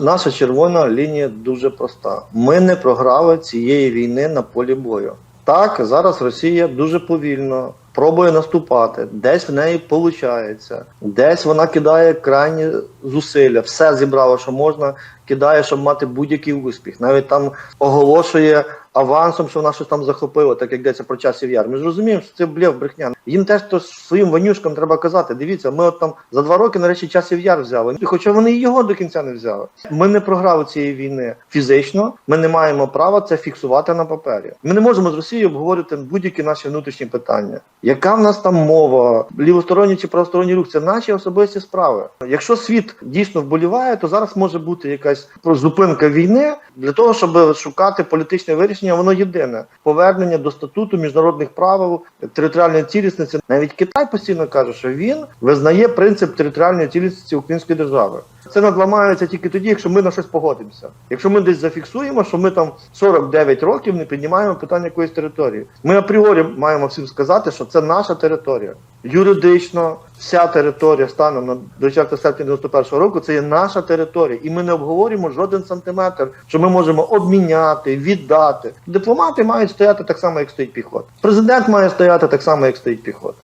Наша червона лінія дуже проста. Ми не програли цієї війни на полі бою. Так, зараз Росія дуже повільно пробує наступати. Десь в неї виходить, десь вона кидає крайні зусилля, все зібрала, що можна, кидає, щоб мати будь-який успіх. Навіть там оголошує авансом, що вона щось там захопила, так як йдеться про часів яр. Ми ж розуміємо, що це блєв брехня. Їм теж то своїм ванюшкам треба казати. Дивіться, ми от там за два роки нарешті часів яр взяли. Хоча вони і його до кінця не взяли. Ми не програли цієї війни фізично. Ми не маємо права це фіксувати на папері. Ми не можемо з Росією обговорити будь-які наші внутрішні питання. Яка в нас там мова, лівосторонній чи правосторонній рух? Це наші особисті справи. Якщо світ дійсно вболіває, то зараз може бути якась зупинка війни для того, щоб шукати політичне вирішення. Воно єдине повернення до статуту міжнародних правил територіальної цілісності. Навіть Китай постійно каже, що він визнає принцип територіальної цілісності української держави. Це надламається тільки тоді, якщо ми на щось погодимося. Якщо ми десь зафіксуємо, що ми там 49 років не піднімаємо питання якоїсь території. Ми апріорі маємо всім сказати, що це наша територія. Юридично вся територія станом на до 4 серпня 91 року це є наша територія, і ми не обговорюємо жоден сантиметр, що ми можемо обміняти, віддати. Дипломати мають стояти так само, як стоїть піхота. Президент має стояти так само, як стоїть піхота.